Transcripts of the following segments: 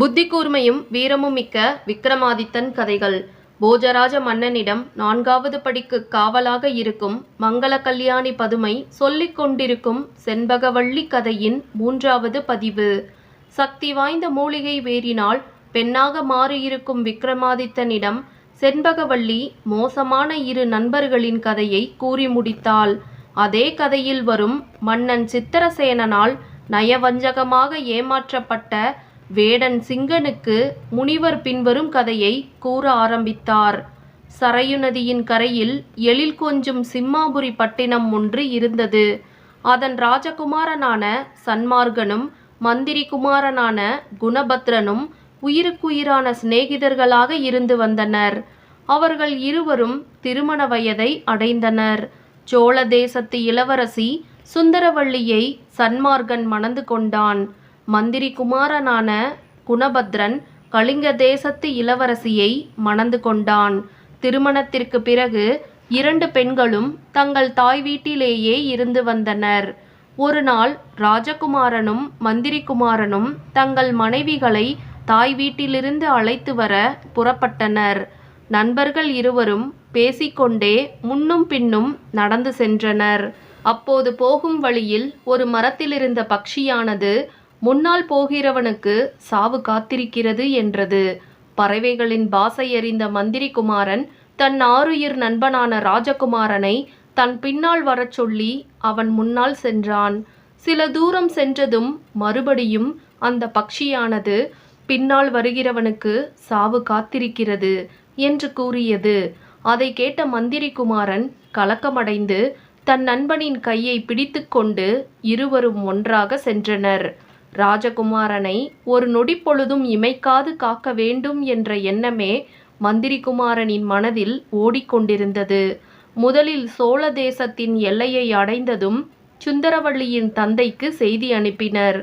புத்தி கூர்மையும் வீரமும் மிக்க விக்ரமாதித்தன் கதைகள். போஜராஜ மன்னனிடம் நான்காவது படிக்கு காவலாக இருக்கும் மங்கள கல்யாணி பதுமை சொல்லிக் கொண்டிருக்கும் செண்பகவள்ளி கதையின் மூன்றாவது பதிவு. சக்தி வாய்ந்த மூலிகை வேறினால் பெண்ணாக மாறியிருக்கும் விக்ரமாதித்தனிடம் செண்பகவள்ளி மோசமான இரு நண்பர்களின் கதையை கூறி முடித்தாள். அதே கதையில் வரும் மன்னன் சித்திரசேனனால் நயவஞ்சகமாக ஏமாற்றப்பட்ட வேடன் சிங்கனுக்கு முனிவர் பின்வரும் கதையை கூற ஆரம்பித்தார். சரையு நதியின் கரையில் எழில் கொஞ்சும் சிம்மாபுரி பட்டினம் ஒன்று இருந்தது. அதன் ராஜகுமாரனான சன்மார்கனும் மந்திரி குமாரனான குணபத்ரனும் உயிருக்குயிரான சிநேகிதர்களாக இருந்து வந்தனர். அவர்கள் இருவரும் திருமண வயதை அடைந்தனர். சோழ தேசத்து இளவரசி சுந்தரவள்ளியை சன்மார்கன் மணந்து கொண்டான். மந்திரி குமாரனான குணபத்ரன் கலிங்க தேசத்து இளவரசியை மணந்து கொண்டான். திருமணத்திற்கு பிறகு இரண்டு பெண்களும் தங்கள் தாய் வீட்டிலேயே இருந்து வந்தனர். ஒரு நாள் ராஜகுமாரனும் மந்திரி குமாரனும் தங்கள் மனைவிகளை தாய் வீட்டிலிருந்து அழைத்து வர புறப்பட்டனர். நண்பர்கள் இருவரும் பேசிக்கொண்டே முன்னும் பின்னும் நடந்து சென்றனர். அப்போது போகும் வழியில் ஒரு மரத்திலிருந்த பக்ஷியானது முன்னால் போகிறவனுக்கு சாவு காத்திருக்கிறது என்றது. பறவைகளின் பாசை அறிந்த மந்திரி குமாரன் தன் ஆருயிர் நண்பனான ராஜகுமாரனை தன் பின்னால் வரச் சொல்லி அவன் முன்னால் சென்றான். சில தூரம் சென்றதும் மறுபடியும் அந்த பக்ஷியானது பின்னால் வருகிறவனுக்கு சாவு காத்திருக்கிறது என்று கூறியது. அதை கேட்ட மந்திரி குமாரன் கலக்கமடைந்து தன் நண்பனின் கையை பிடித்துக்கொண்டு இருவரும் ஒன்றாக சென்றனர். ராஜகுமாரனை ஒரு நொடி பொழுதும் இமைக்காது காக்க வேண்டும் என்ற எண்ணமே மந்திரிகுமாரனின் மனதில் ஓடிக்கொண்டிருந்தது. முதலில் சோழ தேசத்தின் எல்லையை அடைந்ததும் சுந்தரவள்ளியின் தந்தைக்கு செய்தி அனுப்பினர்.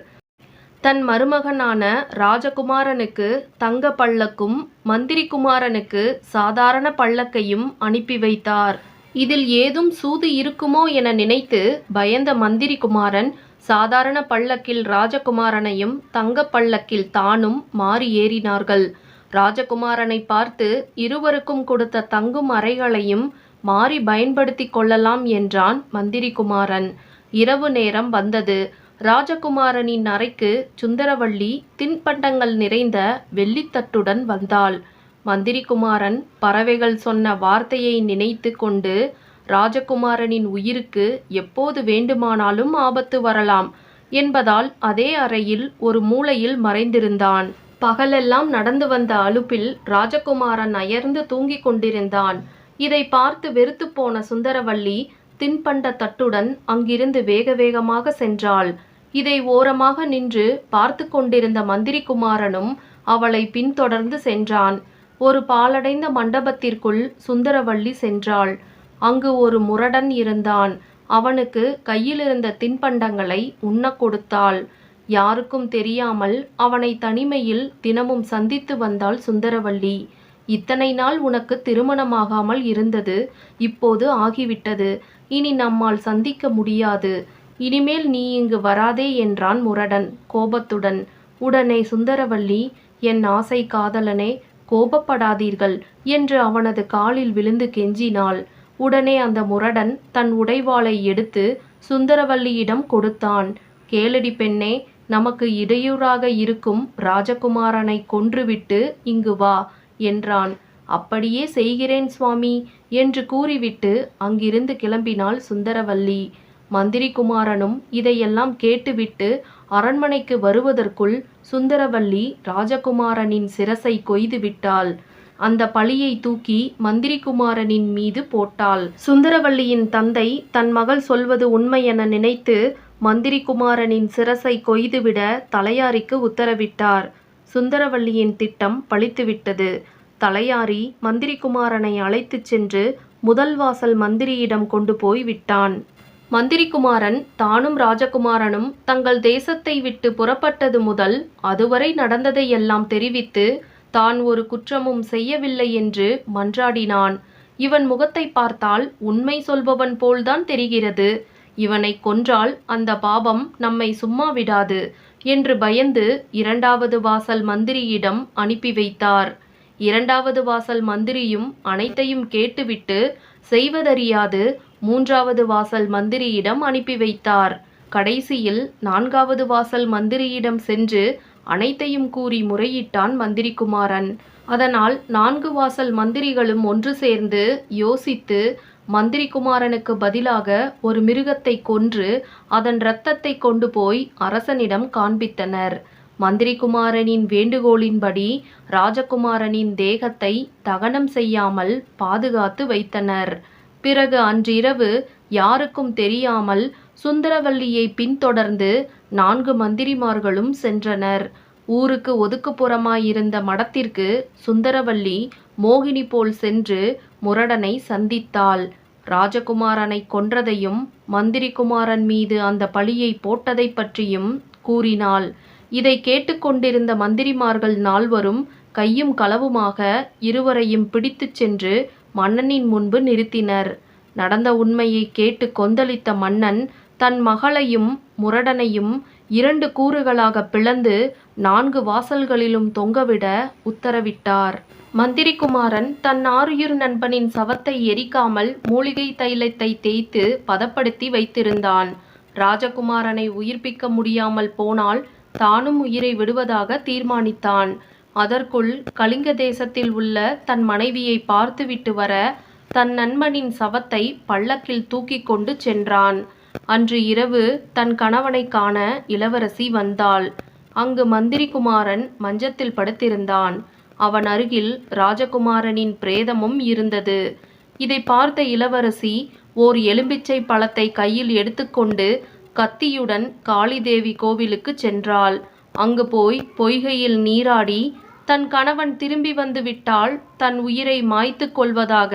தன் மருமகனான ராஜகுமாரனுக்கு தங்க பல்லக்கும் மந்திரிகுமாரனுக்கு சாதாரண பல்லக்கையும் அனுப்பி வைத்தார். இதில் ஏதும் சூது இருக்குமோ என நினைத்து பயந்த மந்திரிகுமாரன் சாதாரண பல்லக்கில் ராஜகுமாரனையும் தங்க பல்லக்கில் தானும் மாறி ஏறினார்கள். ராஜகுமாரனை பார்த்து இருவருக்கும் கொடுத்த தங்கும் அறைகளையும் மாறி பயன்படுத்தி கொள்ளலாம் என்றான் மந்திரி குமாரன் இரவு நேரம் வந்தது. ராஜகுமாரனின் அறைக்கு சுந்தரவள்ளி தின்பண்டங்கள் நிறைந்த வெள்ளித்தட்டுடன் வந்தாள். மந்திரிகுமாரன் பறவைகள் சொன்ன வார்த்தையை நினைத்து கொண்டு ராஜகுமாரனின் உயிருக்கு எப்போது வேண்டுமானாலும் ஆபத்து வரலாம் என்பதால் அதே அறையில் ஒரு மூலையில் மறைந்திருந்தான். பகலெல்லாம் நடந்து வந்த அலுப்பில் ராஜகுமாரன் அயர்ந்து தூங்கிக் கொண்டிருந்தான். இதை பார்த்து வெறுத்து போன சுந்தரவள்ளி தின்பண்ட தட்டுடன் அங்கிருந்து வேக வேகமாக சென்றாள். இதை ஓரமாக நின்று பார்த்து கொண்டிருந்த மந்திரி குமாரனும் அவளை பின்தொடர்ந்து சென்றான். ஒரு பாலடைந்த மண்டபத்திற்குள் சுந்தரவள்ளி சென்றாள். அங்கு ஒரு முரடன் இருந்தான். அவனுக்கு கையிலிருந்த தின்பண்டங்களை உண்ண கொடுத்தாள். யாருக்கும் தெரியாமல் அவனை தனிமையில் தினமும் சந்தித்து வந்தாள் சுந்தரவள்ளி. இத்தனை நாள் உனக்கு திருமணமாகாமல் இருந்தது இப்போது ஆகிவிட்டது. இனி நம்மால் சந்திக்க முடியாது. இனிமேல் நீ இங்கு வராதே என்றான் முரடன் கோபத்துடன். உடனே சுந்தரவல்லி என் ஆசை காதலனே கோபப்படாதீர்கள் என்று அவனது காலில் விழுந்து கெஞ்சினாள். உடனே அந்த முரடன் தன் உடைவாளை எடுத்து சுந்தரவல்லியிடம் கொடுத்தான். கேளடி பெண்ணே நமக்கு இடையூறாக இருக்கும் ராஜகுமாரனை கொன்றுவிட்டு இங்கு வா என்றான். அப்படியே செய்கிறேன் சுவாமி என்று கூறிவிட்டு அங்கிருந்து கிளம்பினாள் சுந்தரவல்லி. மந்திரி குமாரனும் இதையெல்லாம் கேட்டுவிட்டு அரண்மனைக்கு வருவதற்குள் சுந்தரவல்லி ராஜகுமாரனின் சிரசை கொய்து விட்டாள் அந்த பழியை தூக்கி மந்திரிகுமாரனின் மீது போட்டாள். சுந்தரவல்லியின் தந்தை தன் மகள் சொல்வது உண்மை என நினைத்து மந்திரிகுமாரனின் சிரசை கொய்துவிட தலையாரிக்கு உத்தரவிட்டார். சுந்தரவல்லியின் திட்டம் பழித்துவிட்டது. தலையாரி மந்திரிகுமாரனை அழைத்துச் சென்று முதல் வாசல் மந்திரியிடம் கொண்டு போய் விட்டான். மந்திரிகுமாரன் தானும் ராஜகுமாரனும் தங்கள் தேசத்தை விட்டு புறப்பட்டது முதல் அதுவரை நடந்ததையெல்லாம் தெரிவித்து தான் ஒரு குற்றமும் செய்யவில்லை என்று மன்றாடினான். இவன் முகத்தை பார்த்தால் உண்மை சொல்பவன் போல்தான் தெரிகிறது. இவனை கொன்றால் அந்த பாபம் நம்மை சும்மா விடாது என்று பயந்து இரண்டாவது வாசல் மந்திரியிடம் அனுப்பி வைத்தார். இரண்டாவது வாசல் மந்திரியும் அனைத்தையும் கேட்டுவிட்டு செய்வதறியாது மூன்றாவது வாசல் மந்திரியிடம் அனுப்பி வைத்தார். கடைசியில் நான்காவது வாசல் மந்திரியிடம் சென்று அனைத்தையும் கூறி முறையிட்டான் மந்திரிகுமாரன் அதனால் நான்கு வாசல் மந்திரிகளும் ஒன்று சேர்ந்து யோசித்து மந்திரிகுமாரனுக்கு பதிலாக ஒரு மிருகத்தை கொன்று அதன் இரத்தத்தை கொண்டு போய் அரசனிடம் காண்பித்தனர். மந்திரிகுமாரனின் வேண்டுகோளின்படி ராஜகுமாரனின் தேகத்தை தகனம் செய்யாமல் பாதுகாத்து வைத்தனர். பிறகு அன்றிரவு யாருக்கும் தெரியாமல் சுந்தரவல்லியை பின்தொடர்ந்து நான்கு மந்திரிமார்களும் சென்றனர். ஊருக்கு ஒதுக்குப்புறமாயிருந்த மடத்திற்கு சுந்தரவல்லி மோகினி போல் சென்று முரடனை சந்தித்தாள். ராஜகுமாரனை கொன்றதையும் மந்திரிகுமாரன் மீது அந்த பழியை போட்டதை பற்றியும் கூறினாள். இதை கேட்டுக்கொண்டிருந்த மந்திரிமார்கள் நால்வரும் கையும் களவுமாக இருவரையும் பிடித்துச் சென்று மன்னனின் முன்பு நிறுத்தினர். நடந்த உண்மையை கேட்டு கொந்தளித்த மன்னன் தன் மகளையும் முரடனையும் இரண்டு கூறுகளாக பிளந்து நான்கு வாசல்களிலும் தொங்கவிட உத்தரவிட்டார். மந்திரிகுமாரன் தன் ஆறுயிர் நண்பனின் சவத்தை எரிக்காமல் மூலிகை தைலத்தை தேய்த்து பதப்படுத்தி வைத்திருந்தான். ராஜகுமாரனை உயிர்ப்பிக்க முடியாமல் போனால் தானும் உயிரை விடுவதாக தீர்மானித்தான். அதற்குள் கலிங்க தேசத்தில் உள்ள தன் மனைவியை பார்த்துவிட்டு வர தன் நண்பனின் சவத்தை பல்லக்கில் தூக்கி கொண்டு சென்றான். அன்று இரவு தன் கணவனை காண இளவரசி வந்தாள். அங்கு மந்திரிகுமாரன் மஞ்சத்தில் படுத்திருந்தான். அவன் அருகில் ராஜகுமாரனின் பிரேதமும் இருந்தது. இதை பார்த்த இளவரசி ஓர் எலும்பிச்சை பழத்தை கையில் எடுத்துக்கொண்டு கத்தியுடன் காளிதேவி கோவிலுக்கு சென்றாள். அங்கு போய் பொய்கையில் நீராடி தன் கணவன் திரும்பி வந்து விட்டால் தன் உயிரை மாய்த்து கொள்வதாக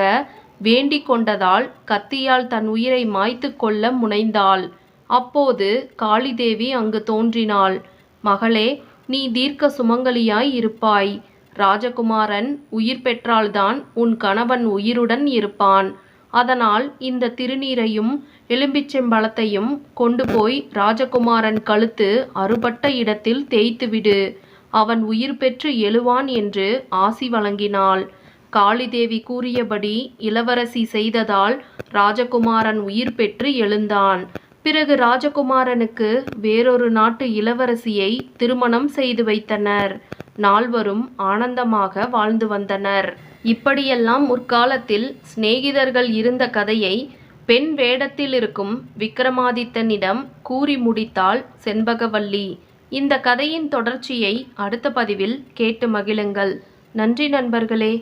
வேண்டிக் கொண்டதால் கத்தியால் தன் உயிரை மாய்த்து கொள்ள முனைந்தாள். அப்போது காளிதேவி அங்கு தோன்றினாள். மகளே நீ தீர்க்க சுமங்கலியாய் இருப்பாய். ராஜகுமாரன் உயிர் பெற்றால்தான் உன் கணவன் உயிருடன் இருப்பான். அதனால் இந்த திருநீரையும் எலும்பிச்செம்பழத்தையும் கொண்டு போய் ராஜகுமாரன் கழுத்து அறுபட்ட இடத்தில் தேய்த்துவிடு. அவன் உயிர் பெற்று எழுவான் என்று ஆசி வழங்கினாள். காளிதேவி கூறியபடி இளவரசி செய்ததால் ராஜகுமாரன் உயிர் பெற்று எழுந்தான். பிறகு ராஜகுமாரனுக்கு வேறொரு நாட்டு இளவரசியை திருமணம் செய்து வைத்தனர். நால்வரும் ஆனந்தமாக வாழ்ந்து வந்தனர். இப்படியெல்லாம் முற்காலத்தில் சிநேகிதர்கள் இருந்த கதையை பெண் வேடத்தில் இருக்கும் விக்ரமாதித்தனிடம் கூறி முடித்தாள் செண்பகவல்லி. இந்த கதையின் தொடர்ச்சியை அடுத்த பதிவில் கேட்டு மகிழுங்கள். நன்றி நண்பர்களே.